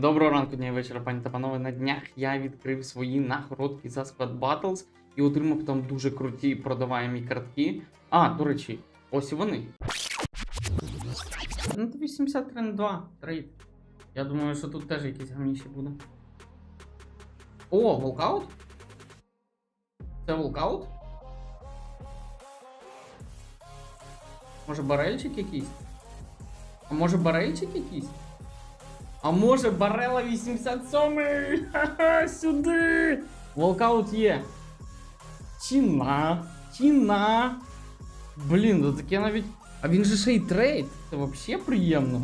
Доброго ранку, дня і вечора, пані та панове. На днях я відкрив свої нагородки за Squad Battles і отримав там дуже круті продаваємі картки. А, до речі, ось і вони. Ну, то 83 на 2 трейд. Я думаю, що тут теж якісь гамніші буде. О, волкаут? Це волкаут? Може барельчик якийсь? А може барельчик якийсь? А може Барела 87-й? Ха-ха, сюди! Волкаут є. Чіна. Чіна. Блін, ну таке навіть. А він же ще й трейд. Це вообще приємно.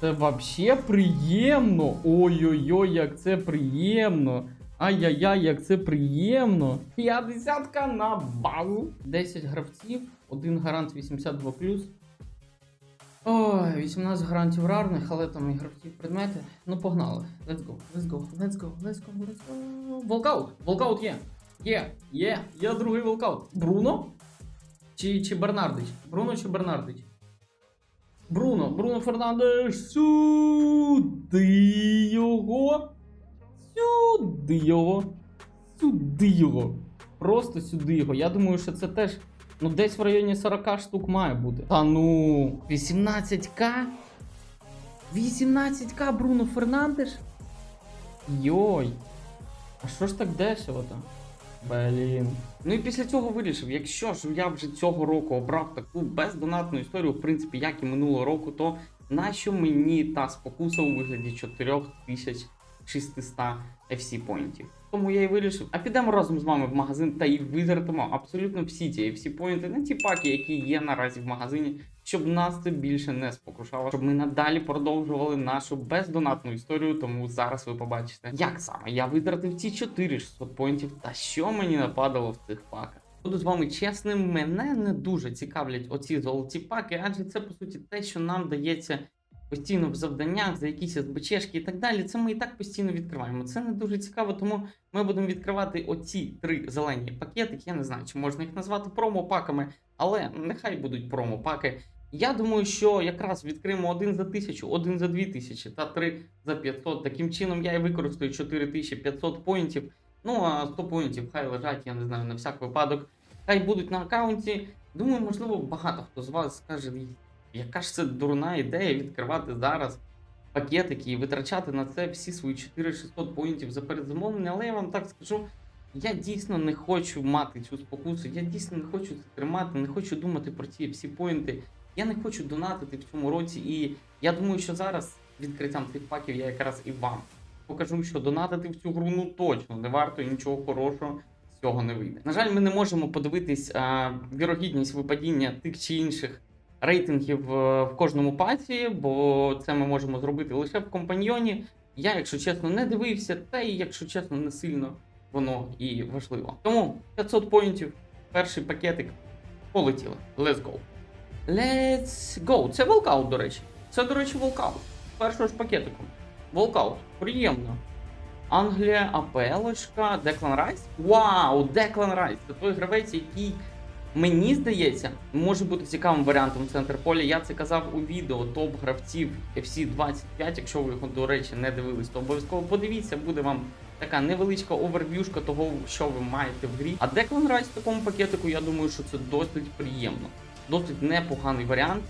Це вообще приємно. Ой-ой-ой, як це приємно. Ай-яй-яй, як це приємно. 50 на бал. 10 гравців, один гарант 82 Ой, 18 гарантів рарних, але там і предмети. Ну погнали. Let's go, let's go, let's go, let's go, let's go. Волкаут! Волкаут є! Є! Є! Є другий волкаут. Бруно? Чи, чи Бернардич? Бруно чи Бернардич? Бруно, Бруно Фернандеш! Сюди його! Сюди його! Сюди його! Просто сюди його. Я думаю, що це теж Ну, десь в районі 40 штук має бути. Та ну, 18к? 18к Бруно Фернандеш? Йой. А що ж так дешево то? Блін. Ну і після цього вирішив, якщо ж я вже цього року обрав таку бездонатну історію, в принципі, як і минулого року, то нащо мені та спокуса у вигляді 4600 FC поінтів? Тому я і вирішив, а підемо разом з вами в магазин та і витратимо абсолютно всі ті FC поінти на ті паки, які є наразі в магазині, щоб нас це більше не спокушало, щоб ми надалі продовжували нашу бездонатну історію. Тому зараз ви побачите, як саме я витратив ці 4600 поінтів та що мені нападало в цих паках. Буду з вами чесним, мене не дуже цікавлять оці золоті паки, адже це по суті те, що нам дається постійно в завданнях за якісь СБЧшки і так далі. Це ми і так постійно відкриваємо. Це не дуже цікаво, тому ми будемо відкривати оці три зелені пакетики. Я не знаю, чи можна їх назвати промо-паками, але нехай будуть промо-паки. Я думаю, що якраз відкриємо один за тисячу, один за дві тисячі та три за 500. Таким чином я і використаю 4500 поінтів. Ну а 100 поінтів хай лежать, я не знаю, на всяк випадок. Хай будуть на аккаунті. Думаю, можливо, багато хто з вас скаже, яка ж це дурна ідея відкривати зараз пакетики і витрачати на це всі свої 4600 поінтів за передзамовлення. Але я вам так скажу, я дійсно не хочу мати цю спокусу, я дійсно не хочу це тримати, не хочу думати про ці всі поінти. Я не хочу донатити в цьому році, і я думаю, що зараз відкриттям цих паків я якраз і вам покажу, що донатити в цю гру ну точно не варто і нічого хорошого з цього не вийде. На жаль, ми не можемо подивитись а, вірогідність випадіння тих чи інших рейтингів е, в кожному паці, бо це ми можемо зробити лише в компаньйоні. Я, якщо чесно, не дивився, та і якщо чесно, не сильно воно і важливо. Тому 500 поінтів, перший пакетик. Полетіли. Let's go. Let's go. Це волкаут, до речі. Це, до речі, волкаут. Першого ж пакетику. Волкаут. Приємно. Англія, АПЛочка, Деклан Райс. Вау! Деклан Райс. Це той гравець, який Мені здається, може бути цікавим варіантом центр поля. Я це казав у відео топ гравців FC 25. Якщо ви його, до речі, не дивились, то обов'язково подивіться, буде вам така невеличка оверв'юшка того, що ви маєте в грі. А Деклан Райс в такому пакетику, я думаю, що це досить приємно. Досить непоганий варіант.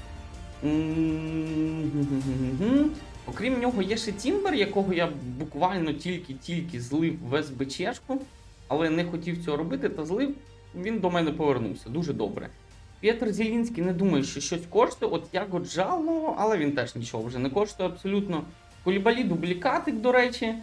Окрім нього, є ще Тімбер, якого я буквально тільки-тільки злив в СБЧшку, але не хотів цього робити та злив він до мене повернувся дуже добре. П'єтр Зілінський не думає, що щось коштує. От Яго Джало, але він теж нічого вже не коштує абсолютно. Колібалі дублікатик, до речі.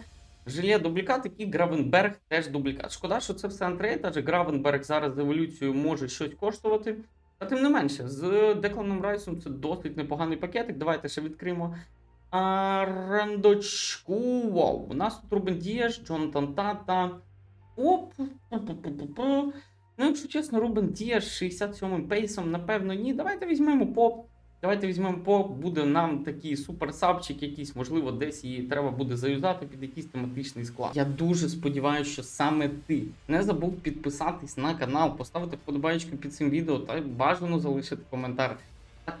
Желе дублікатик і Гравенберг теж дублікат. Шкода, що це все антрейд, адже Гравенберг зараз з еволюцією може щось коштувати. А тим не менше, з Декланом Райсом це досить непоганий пакетик. Давайте ще відкриємо. Рандочку. Вау. У нас тут Рубен Дієш, Джонатан Тата. Оп. Ну, якщо чесно, Рубен Дієш 67-м пейсом, напевно, ні. Давайте візьмемо поп. Давайте візьмемо поп, буде нам такий суперсапчик якийсь, можливо, десь її треба буде заюзати під якийсь тематичний склад. Я дуже сподіваюся, що саме ти не забув підписатись на канал, поставити вподобайку під цим відео та бажано залишити коментар.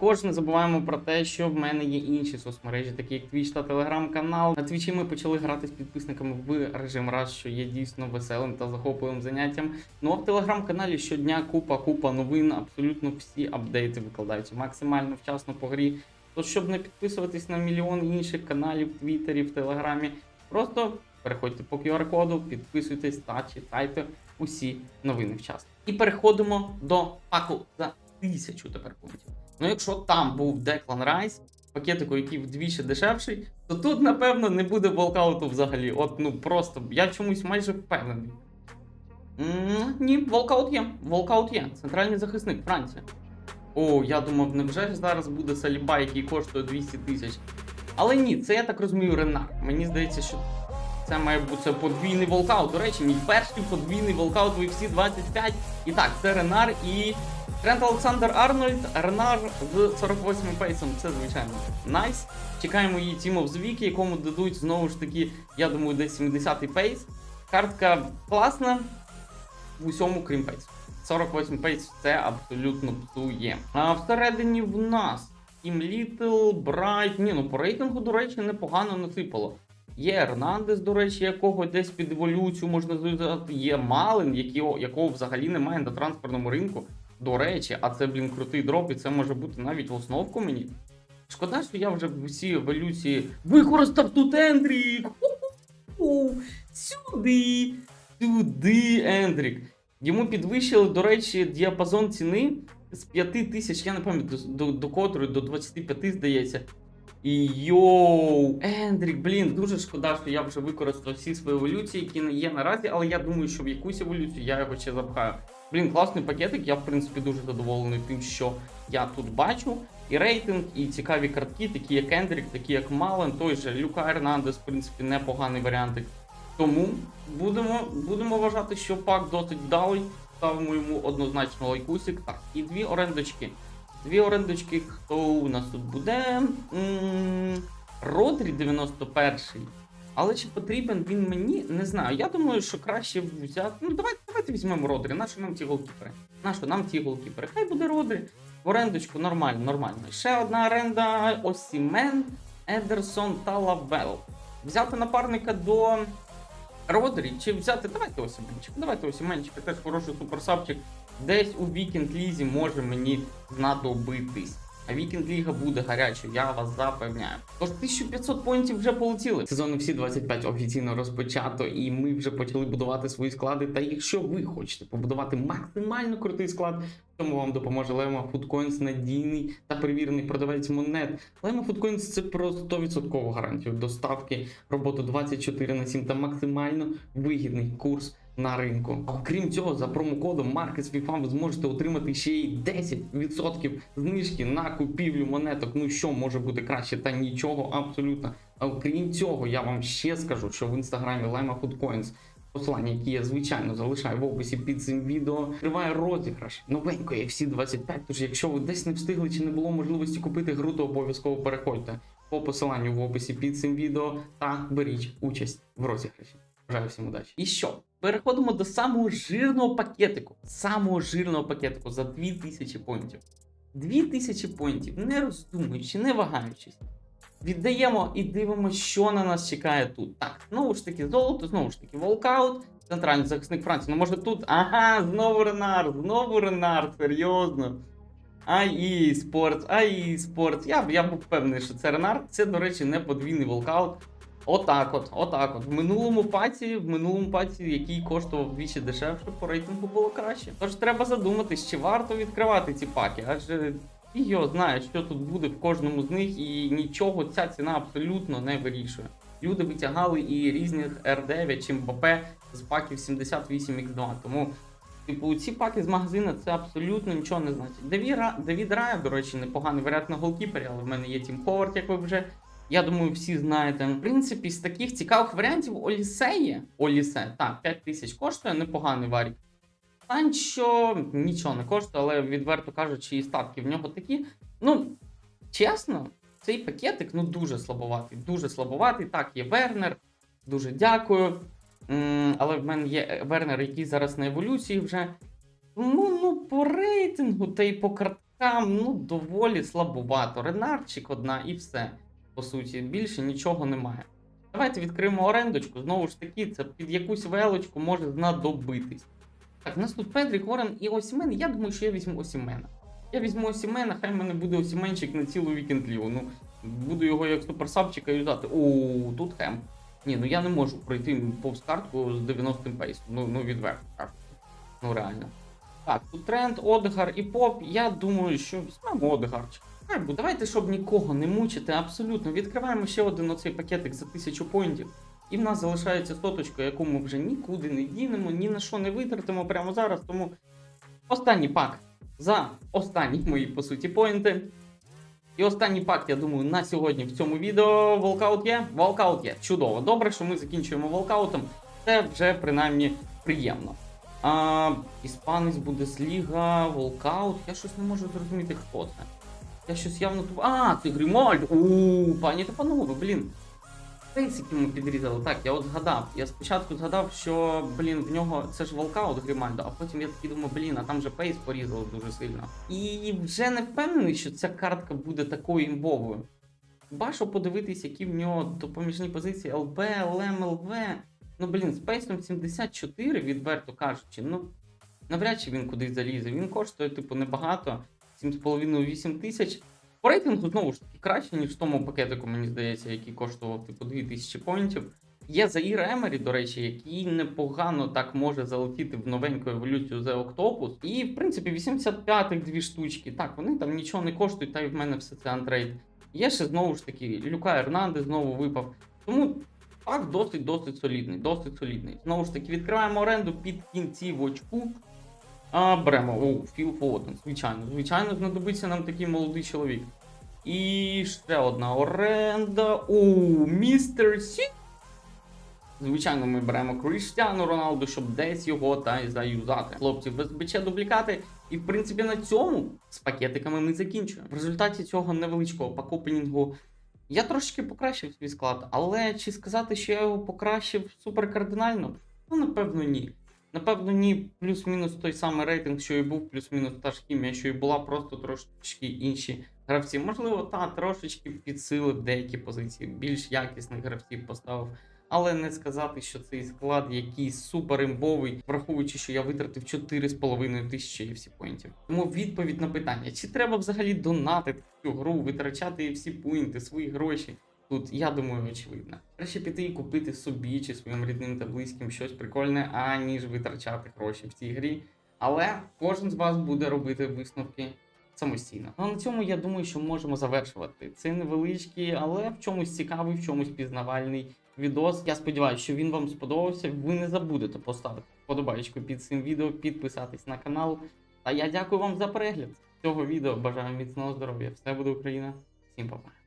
Також не забуваємо про те, що в мене є інші соцмережі, такі як Twitch та Telegram-канал. На Твічі ми почали грати з підписниками в режим раз, що є дійсно веселим та захопливим заняттям. Ну а в телеграм-каналі щодня купа, купа новин, абсолютно всі апдейти викладаються максимально вчасно по грі. То щоб не підписуватись на мільйон інших каналів Твіттері, в Телеграмі, просто переходьте по QR-коду, підписуйтесь та читайте усі новини вчасно. І переходимо до паку за тисячу тепер пунктів. Ну, якщо там був Declan Rice, пакетику, який вдвічі дешевший, то тут, напевно, не буде волкауту взагалі. От, ну просто я чомусь майже впевнений. м ні, волкаут є. Волкаут є. Центральний захисник Франція. О, я думав, невже ж зараз буде Саліба, який коштує 200 тисяч. Але ні, це я так розумію Ренар. Мені здається, що це має бути подвійний волкаут. До речі, мій перший подвійний волкаут в UFC 25. І так, це Ренар і Трент Олександр Арнольд, Ренар з 48 м пейсом. Це звичайно найс. Чекаємо її of the Week, якому дадуть знову ж таки, я думаю, десь 70-й пейс. Картка класна в усьому, крім пейсу. 48 пейс це абсолютно псує. А всередині в нас Team Little, Bright. Ні, ну по рейтингу, до речі, непогано насипало. Є Ернандес, до речі, якого десь під еволюцію можна зв'язати. Є Малин, якого, якого взагалі немає на трансферному ринку. До речі, а це, блін, крутий дроп, і це може бути навіть в основку мені. Шкода, що я вже в усі еволюції використав тут Ендрік. Сюди, сюди, Ендрік. Йому підвищили, до речі, діапазон ціни з 5 тисяч, я не пам'ятаю, до, до, до котрої, до 25, здається. І йоу, Ендрік, блін, дуже шкода, що я вже використав всі свої еволюції, які не є наразі, але я думаю, що в якусь еволюцію я його ще запхаю. Блін, класний пакетик, я в принципі дуже задоволений тим, що я тут бачу. І рейтинг, і цікаві картки, такі як Ендрік, такі як Мален, той же Люка Ернандес, в принципі, непоганий варіантик. Тому будемо, будемо вважати, що пак досить вдалий. Ставимо йому однозначно лайкусик. Так, і дві орендочки. Дві орендочки, хто у нас тут буде? Родрі 91-й. Але чи потрібен він мені? Не знаю. Я думаю, що краще взяти. Ну, давайте, давайте візьмемо Родрі. Нащо нам ті голкіпери? Нащо нам ті голкіпери? Хай буде Родрі. В орендочку нормально, нормально. Ще одна оренда Осімен, Едерсон та Лавел. Взяти напарника до Родрі чи взяти. Давайте Осіменчик. Давайте Осіменчика, теж хороший суперсапчик. Десь у Вікенд Лізі може мені знадобитись. А Вікенд Ліга буде гарячою, я вас запевняю. Тож 1500 поінтів вже полетіли. Сезон всі 25 офіційно розпочато, і ми вже почали будувати свої склади. Та якщо ви хочете побудувати максимально крутий склад, тому вам допоможе Lema Foodcoins надійний та перевірений продавець монет. Lema Foodcoins це про 100% гарантію доставки, роботу 24 на 7 та максимально вигідний курс на ринку. А окрім цього, за промокодом MarketsFIFA ви зможете отримати ще й 10% знижки на купівлю монеток. Ну що може бути краще, та нічого абсолютно. Окрім цього, я вам ще скажу, що в інстаграмі Lima Food Coins Посилання, які я звичайно залишаю в описі під цим відео, триває розіграш новенької FC 25. Тож, якщо ви десь не встигли чи не було можливості купити гру, то обов'язково переходьте по посиланню в описі під цим відео та беріть участь в розіграші. Бажаю всім удачі. І що? Переходимо до самого жирного пакетику. Самого жирного пакетику за 2000 поінтів. 2000 поінтів, не роздумуючи, не вагаючись. Віддаємо і дивимося, що на нас чекає тут. Так, знову ж таки, золото, знову ж таки, волкаут, центральний захисник Франції. Ну може тут. Ага, знову Ренар, знову Ренар, серйозно. Ай спортс, ай спортс. Я, я був впевнений, що це Ренар. Це, до речі, не подвійний волкаут. Отак от, отак от. В минулому паці, в минулому паці, який коштував двічі дешевше, по рейтингу було краще. Тож треба задуматись, чи варто відкривати ці паки, адже його знає, що тут буде в кожному з них, і нічого ця ціна абсолютно не вирішує. Люди витягали і різних R9 чи МБП з паків 78X2. Тому, типу, ці паки з магазину це абсолютно нічого не значить. Девіра Рая, до речі, непоганий варіант на голкіпері, але в мене є Тім Ховард, як ви вже. Я думаю, всі знаєте. В принципі, з таких цікавих варіантів Олісе є. Олісе, так, 5 тисяч коштує, непоганий варік. Санчо нічого не коштує, але відверто кажучи, і статки в нього такі. Ну, чесно, цей пакетик ну дуже слабоватий. Дуже слабоватий. Так, є Вернер. Дуже дякую. Але в мене є Вернер, який зараз на еволюції вже. Ну, ну, по рейтингу та й по карткам. Ну, доволі слабувато. Ренарчик одна і все. По суті, більше нічого немає. Давайте відкриємо орендочку. Знову ж таки, це під якусь велочку може знадобитись. Так, у нас тут Педрік, Орен і Осімен. Я думаю, що я візьму Осімена. Я візьму Осімена, хай в мене буде Осіменчик на цілу вікенд ліву. Ну, буду його як суперсапчика юзати. О, тут хем. Ні, ну я не можу пройти повз картку з 90-м пейсом. Ну, ну відверто кажу. Ну реально. Так, тут тренд, Одегар і Поп. Я думаю, що візьмемо Одегарчик. Хай. Давайте, щоб нікого не мучити, абсолютно. Відкриваємо ще один оцей пакетик за 1000 поінтів. І в нас залишається соточка, яку ми вже нікуди не дінемо, ні на що не витратимо прямо зараз. Тому останній пак за останні мої, по суті, поінти. І останній пак, я думаю, на сьогодні в цьому відео волкаут є. Волкаут є. Чудово. Добре, що ми закінчуємо волкаутом. Це вже принаймні приємно. А, іспанець, Бундесліга, волкаут. Я щось не можу зрозуміти, хто це. Я щось явно тут. А, це Грімальд! У, пані та панове, блін. Пейсики ми підрізали. Так, я от згадав. Я спочатку згадав, що, блін, в нього це ж волкаут Грімальдо, а потім я такий думаю, блін, а там же пейс порізали дуже сильно. І вже не впевнений, що ця картка буде такою імбовою. Бачу подивитись, які в нього допоміжні позиції ЛБ, ЛМ, ЛВ. Ну, блін, з пейсом 74, відверто кажучи, ну навряд чи він кудись залізе. Він коштує, типу, небагато. 7,5-8 тисяч. По рейтингу, знову ж таки, краще, ніж в тому пакетику, мені здається, який коштував типу 2000 поінтів. Є Заїр Емері, до речі, який непогано так може залетіти в новеньку еволюцію The Octopus. І, в принципі, 85-х дві штучки. Так, вони там нічого не коштують, та й в мене все це антрейд. Є ще знову ж таки, Люка Ернандес знову випав. Тому пак досить досить солідний, досить солідний. Знову ж таки, відкриваємо оренду під кінцівочку. А, беремо. О, Філ Фотен, звичайно. Звичайно, знадобиться нам такий молодий чоловік. І ще одна оренда. О, містер Сі. Звичайно, ми беремо Кріштіану Роналду, щоб десь його та й заюзати. Хлопці, без БЧ дублікати. І в принципі на цьому з пакетиками ми закінчуємо. В результаті цього невеличкого пакопенінгу я трошки покращив свій склад, але чи сказати, що я його покращив супер кардинально? Ну, напевно, ні. Напевно, ні, плюс-мінус той самий рейтинг, що і був, плюс-мінус та ж хімія, що і була, просто трошечки інші гравці. Можливо, та трошечки підсилив деякі позиції, більш якісних гравців поставив. Але не сказати, що цей склад якийсь супер імбовий, враховуючи, що я витратив 4,5 тисячі всі поінтів. Тому відповідь на питання: чи треба взагалі донатити цю гру, витрачати всі поінти, свої гроші? Тут, я думаю, очевидно. Краще піти і купити собі чи своїм рідним та близьким щось прикольне, аніж витрачати гроші в цій грі. Але кожен з вас буде робити висновки самостійно. Ну а на цьому я думаю, що можемо завершувати. Це невеличкий, але в чомусь цікавий, в чомусь пізнавальний відос. Я сподіваюся, що він вам сподобався. Ви не забудете поставити вподобайку під цим відео, підписатись на канал. Та я дякую вам за перегляд цього відео. Бажаю міцного здоров'я. Все буде Україна. Всім па-па.